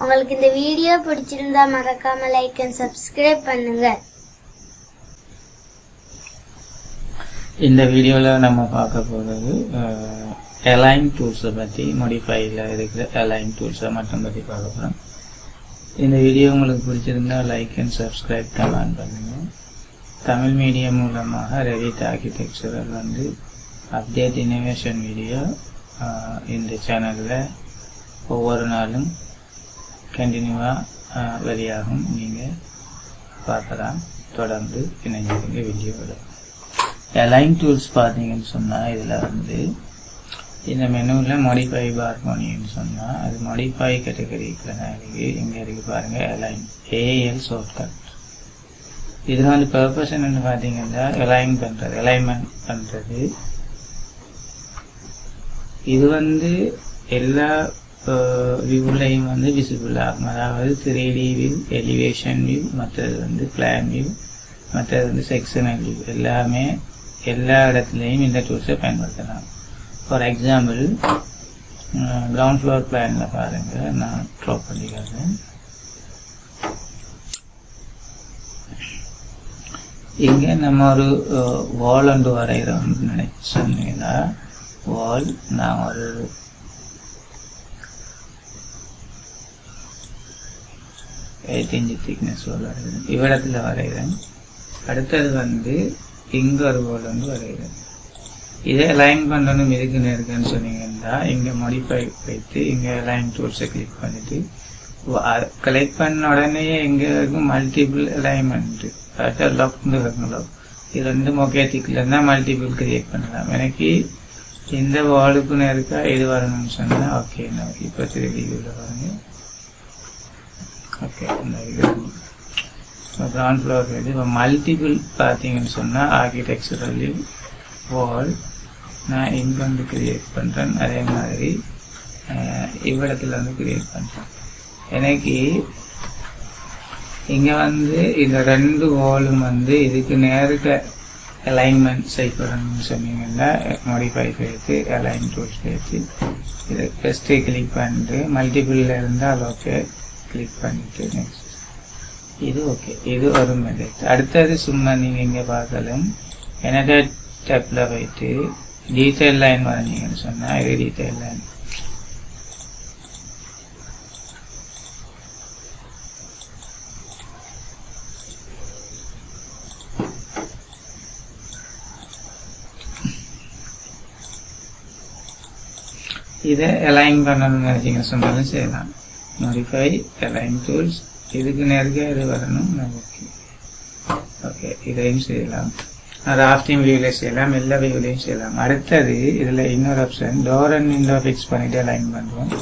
உங்களுக்கு இந்த வீடியோ பிடிச்சிருந்தா மறக்காம லைக் அண்ட் சப்ஸ்கிரைப் பண்ணுங்க. இந்த வீடியோவில் நம்ம பார்க்க போகிறது அலைன் டூல்ஸை பற்றி மோடிஃபைல இருக்கிற அலைன் டூல்ஸை மட்டும் பற்றி பார்க்க போகிறோம் இந்த வீடியோ உங்களுக்கு பிடிச்சிருந்தா லைக் அண்ட் சப்ஸ்கிரைப் கமெண்ட் பண்ணுங்கள் தமிழ் மீடியம் மூலமாக ரெவிட் ஆர்கிடெக்சரல் வந்து அப்டேட் இனோவேஷன் வீடியோ இந்த சேனலில் ஒவ்வொரு நாளும் கண்டினியூவாக வெளியாகும். நீங்கள் பார்க்கலாம். தொடர்ந்து இணைஞ்சிருங்க வீடியோவில். அலைன் டூல்ஸ் பார்த்தீங்கன்னு சொன்னால் இதில் வந்து இந்த மெனுவில் மாடிஃபை பார்மோனின்னு சொன்னால் அது மாடிஃபை கேட்டகரிக்குள்ள தான் இருக்குது இங்கே இருக்குது பாருங்கள் அலைன் ஏஎல் ஷார்ட்கட் இதில் வந்து பர்பஸ் என்னென்னு பார்த்தீங்கன்னா அலைன் பண்ணுறது அலைன்மெண்ட் பண்ணுறது இது வந்து எல்லா வியூலையும் வந்து விசிபிள் ஆகும். அதாவது three D view elevation view மற்றது வந்து பிளான் வியூ மற்றது வந்து செக்ஷனல் வியூ எல்லாமே எல்லா இடத்துலையும் இந்த டூல்ஸை பயன்படுத்தலாம். ஃபார் எக்ஸாம்பிள் கிரவுண்ட் ஃப்ளோர் பிளானில் பாருங்கள் நான் ட்ராப் பண்ணிக்கிறேன் இங்கே நம்ம ஒரு வால் ஒன்று வரைகிறோம்னு நினைச்சு சொன்னீங்கன்னா வால் நான் ஒரு எயிட் இன்ச்சு திக்னஸ் வால் வரைகிறேன் இவ்விடத்தில் வரைகிறேன். அடுத்தது வந்து இங்கே ஒரு போல் வந்து வரைகிறேன். இதே லைன் பண்ணணும் இதுக்கு இருக்குன்னு சொன்னீங்கன்னா இங்கே மாடிஃபை வைத்து இங்கே லைன் டூல்ஸை கிளிக் பண்ணிட்டு கலெக்ட் பண்ண உடனே இங்கே இருக்கும் மல்டிபிள் அலைன்மெண்ட்டு கரெக்டாக லாக்னு இருக்கும் லாக் இது ரெண்டு மொக்கேத்திக்கில் இருந்தால் மல்டிபிள் கிரியேட் பண்ணலாம். எனக்கு இந்த வாலுக்குன்னு இருக்கா இது வரணும்னு சொன்னால் ஓகே நான் இப்போ திருப்பி இதில் ஓகே இது கிரவுண்ட் ஃப்ளோர் இது இப்போ மல்டிபிள் பார்த்தீங்கன்னு சொன்னால் ஆர்கிடெக்சரலி வால் நான் இங்கே வந்து கிரியேட் பண்ணுறேன் அதே மாதிரி இவ்விடத்தில் வந்து கிரியேட் பண்ணுறேன் எனக்கு இங்கே வந்து இந்த ரெண்டு வாலும் வந்து இதுக்கு நேருக்கு அலைன்மெண்ட் செய்யப்படணும்னு சொன்னீங்கன்னா மாடிஃபை சேர்த்து அலைன் டூல்ஸ் சேர்த்து இதை ஃபஸ்ட்டு கிளிக் பண்ணிட்டு மல்டிபிளில் இருந்தால் ஓகே கிளிக் பண்ணிட்டு நெக்ஸ்ட் இது ஓகே இது ஒரு மெத்தட் அடுத்தது சும்மா நீங்கள் இங்கே பார்க்கலாம் என்னோட டேப்பில் போயிட்டு டீட்டெயில் லைன் வரைஞ்சிங்கன்னு சொன்னால் இது டீட்டெயில் லைன் இதை அலைன் பண்ணணும்னு நினச்சிங்க சொன்னாலும் செய்யலாம். Modify அலைன் டூல்ஸ் இதுக்கு நேருக்கு இது வரணும். ஓகே. ஓகே இதையும் செய்யலாம். ராஃப்டிங் வியூவில் செய்யலாம் எல்லா வியூலையும் செய்யலாம். அடுத்தது இதில் இன்னொரு option door and window fix பண்ணிவிட்டு அலைன் பண்ணுவோம்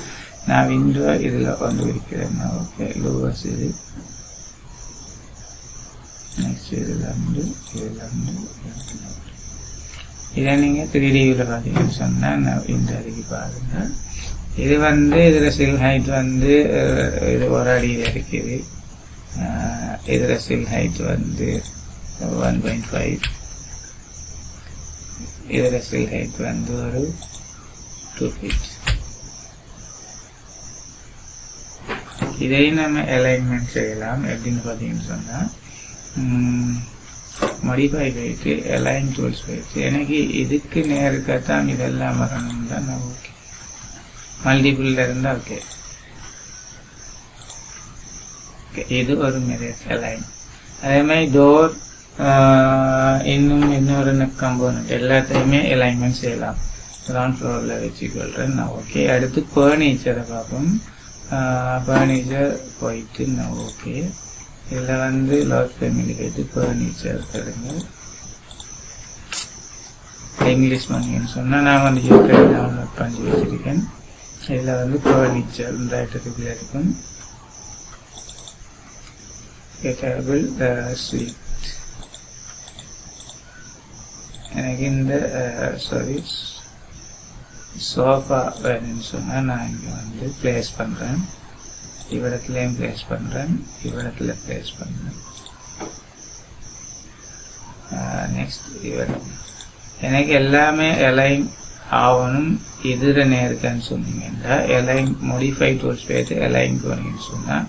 நான் விண்டோ இதில் வந்து வைக்கிறேன் ஓகே லூவர்ஸ் இது. நெக்ஸ்ட் இதில் வந்து இதில் வந்து இதை நீங்கள் த்ரீ டிவியில் பார்த்தீங்கன்னு சொன்னால் நான் இந்த அதுக்கு பாருங்கள் இது வந்து இதில் சில் ஹைட் வந்து இது ஒரு அடியில் இருக்குது. இதில் சில் ஹைட் வந்து ஒன் பாயிண்ட் ஃபைவ் இதில் சில் ஹைட் வந்து ஒரு டூ ஃபீட் இதையும் நம்ம அலைன்மெண்ட் செய்யலாம். எப்படின்னு பார்த்தீங்கன்னு சொன்னால் மடிஃபை போயிட்டு அலைன் டூல்ஸ் போயிட்டு எனக்கு இதுக்கு நேருக்கத்தான் இதெல்லாம் வரணும் தான் நான் ஓகே மல்டிபிளில் இருந்தால் ஓகே இது ஒரு மெரேஜ் லைன் அதே மாதிரி டோர் இன்னும் இன்னொரு கம்போனன்ட் எல்லாத்தையுமே அலைன்மெண்ட் செய்யலாம். கிரவுண்ட் ஃப்ளோரில் வச்சுக்கொள்கிறேன் நான் ஓகே அடுத்து ஃபர்னிச்சரை பார்ப்போம். ஃபர்னிச்சர் போயிட்டு நான் ஓகே இதில் வந்து லோ ஃபேமிலி போயிட்டு ஃபர்னிச்சர் தருங்க. இங்கிலீஷ் பண்ணின்னு சொன்னால் நான் வந்து யூடியூப் டவுன்லோட் பண்ணி வச்சுருக்கேன். இதில் வந்து ஃபர்னிச்சர் இந்த ஐட்டத்துக்குள்ள இருக்கும் டேபிள் ஸ்வீட் எனக்கு இந்த uh, சாரி சோஃபா வேணும்னு சொன்னால் நான் இங்கே வந்து பிளேஸ் பண்ணுறேன் இவ்விடத்துலையும் பிளேஸ் பண்ணுறேன் இவ்விடத்துல பிளேஸ் பண்ணுறேன் நெக்ஸ்ட் இவர் எனக்கு எல்லாமே எலைன் ஆவணும் எதிர நேருக்கான்னு சொன்னீங்கன்னா எலைன் மோடிஃபை டூல்ஸ் போயிட்டு எலைன் போனீங்கன்னு சொன்னால்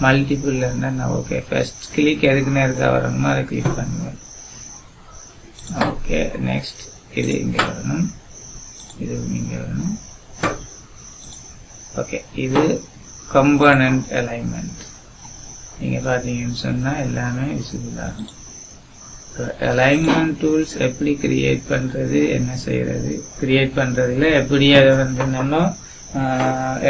மல்டிபிள் இருந்தால் நான் ஓகே ஃபர்ஸ்ட் கிளிக் எதுக்கு நேருக்கா வரணுமோ அதை கிளிக் பண்ணுவேன் ஓகே நெக்ஸ்ட் இது இங்கே வரணும். இது இங்கே வரணும். ஓகே இது கம்பனண்ட் அலைன்மெண்ட் நீங்கள் பார்த்தீங்கன்னு சொன்னால் எல்லாமே விசிபிள் ஆகும் அலைன்மெண்ட் டூல்ஸ் எப்படி கிரியேட் பண்ணுறது என்ன செய்கிறது கிரியேட் பண்ணுறதுல எப்படி அதை வந்து நம்ம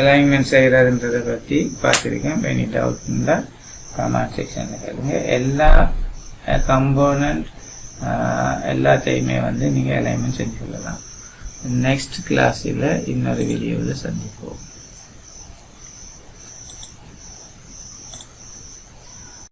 அலைன்மெண்ட் செய்கிறதுன்றதை பற்றி பார்த்துருக்கேன். எனி டவுட் இருந்தால் கமெண்ட் செக்ஷனில் கேளுங்க. எல்லா கம்போனண்ட் எல்லாத்தையுமே வந்து நீங்கள் அலைன்மெண்ட் செஞ்சு கொள்ளலாம் நெக்ஸ்ட் கிளாஸில் இன்னொரு வீடியோவில் சந்திப்போம்.